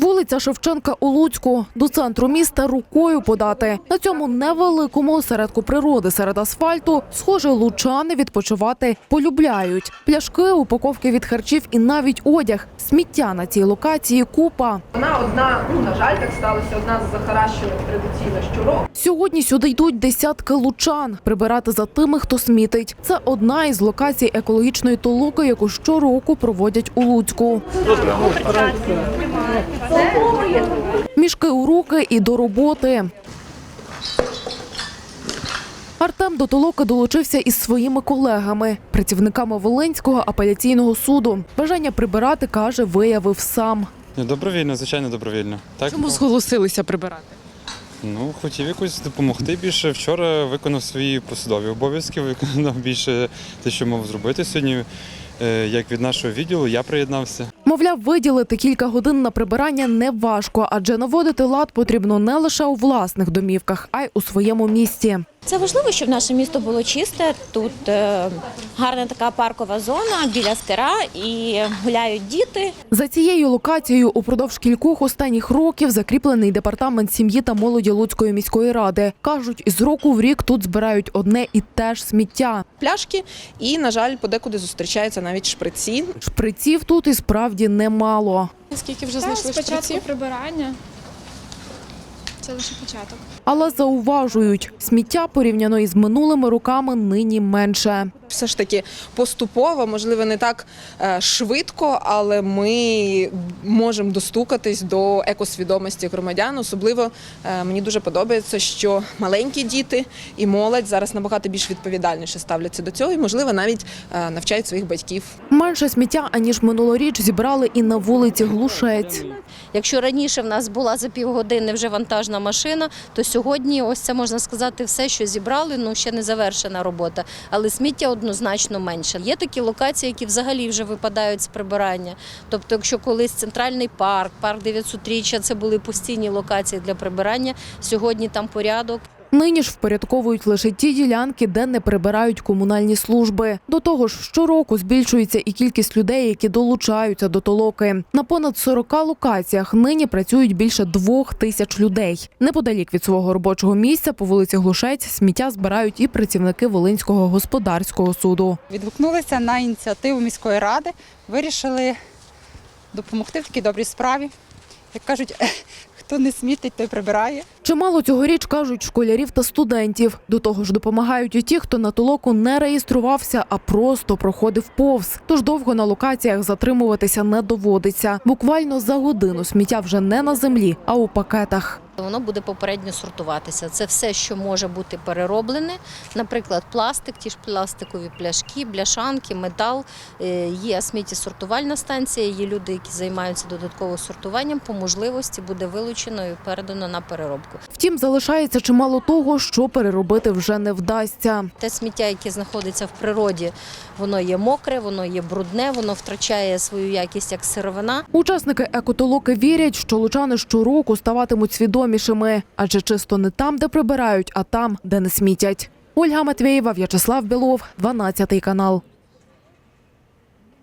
Вулиця Шевченка у Луцьку до центру міста рукою подати. На цьому невеликому осередку природи серед асфальту, схоже, лучани відпочивати полюбляють. Пляшки, упаковки від харчів і навіть одяг. Сміття на цій локації купа. Вона одна, ну на жаль, так сталося, одна з захаращених традиційно щороку. Сьогодні сюди йдуть десятки лучан прибирати за тими, хто смітить. Це одна із локацій екологічної толоки, яку щороку проводять у Луцьку. Мішки у руки і до роботи. Артем до толоки долучився із своїми колегами, працівниками Волинського апеляційного суду. Бажання прибирати, каже, виявив сам. Добровільно, звичайно, добровільно. Так? Чому зголосилися прибирати? Ну, хотів якось допомогти більше. Вчора виконав свої посадові обов'язки, виконав більше те, що мав зробити сьогодні. Е, Як від нашого відділу, я приєднався. Мовляв, виділити кілька годин на прибирання не важко, адже наводити лад потрібно не лише у власних домівках, а й у своєму місті. Це важливо, щоб наше місто було чисте. Тут е, гарна така паркова зона біля стира і гуляють діти. За цією локацією упродовж кількох останніх років закріплений департамент сім'ї та молоді Луцької міської ради. кажуть, із року в рік тут збирають одне і те ж сміття. Пляшки і, на жаль, подекуди зустрічаються навіть шприці. Шприців тут і справді немало. Скільки вже знайшли спочатку прибирання. Це лише початок. Але зауважують, сміття порівняно із минулими роками нині менше. Все ж таки поступово, можливо, не так е, швидко, але ми можемо достукатись до екосвідомості громадян. Особливо е, мені дуже подобається, що маленькі діти і молодь зараз набагато більш відповідальніше ставляться до цього, і можливо навіть е, навчають своїх батьків. Менше сміття аніж минулоріч зібрали і на вулиці Глушець. Якщо раніше в нас була за півгодини вже вантажна машина, то сьогодні ось це можна сказати все, що зібрали. Ну ще не завершена робота, але сміття однозначно менше. Є такі локації, які взагалі вже випадають з прибирання. Тобто, якщо колись центральний парк, парк 900-річчя, це були постійні локації для прибирання. Сьогодні там порядок. Нині ж впорядковують лише ті ділянки, де не прибирають комунальні служби. До того ж, щороку збільшується і кількість людей, які долучаються до толоки. На понад 40 локаціях нині працюють більше двох тисяч людей. Неподалік від свого робочого місця по вулиці Глушець сміття збирають і працівники Волинського господарського суду. Відгукнулися на ініціативу міської ради, вирішили допомогти в такій добрій справі. Як кажуть, хто не смітить, той прибирає. Чимало цьогоріч кажуть школярів та студентів. До того ж допомагають і ті, хто на толоку не реєструвався, а просто проходив повз. Тож довго на локаціях затримуватися не доводиться. Буквально за годину сміття вже не на землі, а у пакетах. Воно буде попередньо сортуватися. Це все, що може бути перероблене. Наприклад, пластик, ті ж пластикові пляшки, бляшанки, метал. Е, Є сміттєсортувальна станція, є люди, які займаються додатково сортуванням. По можливості буде вилучено і передано на переробку. Втім, залишається чимало того, що переробити вже не вдасться. Те сміття, яке знаходиться в природі, воно є мокре, воно є брудне, воно втрачає свою якість як сировина. Учасники екотолоки вірять, що лучани щороку ставатимуть свідомішими, адже чисто не там, де прибирають, а там, де не смітять. Ольга Матвєєва, В'ячеслав Білов, 12 канал.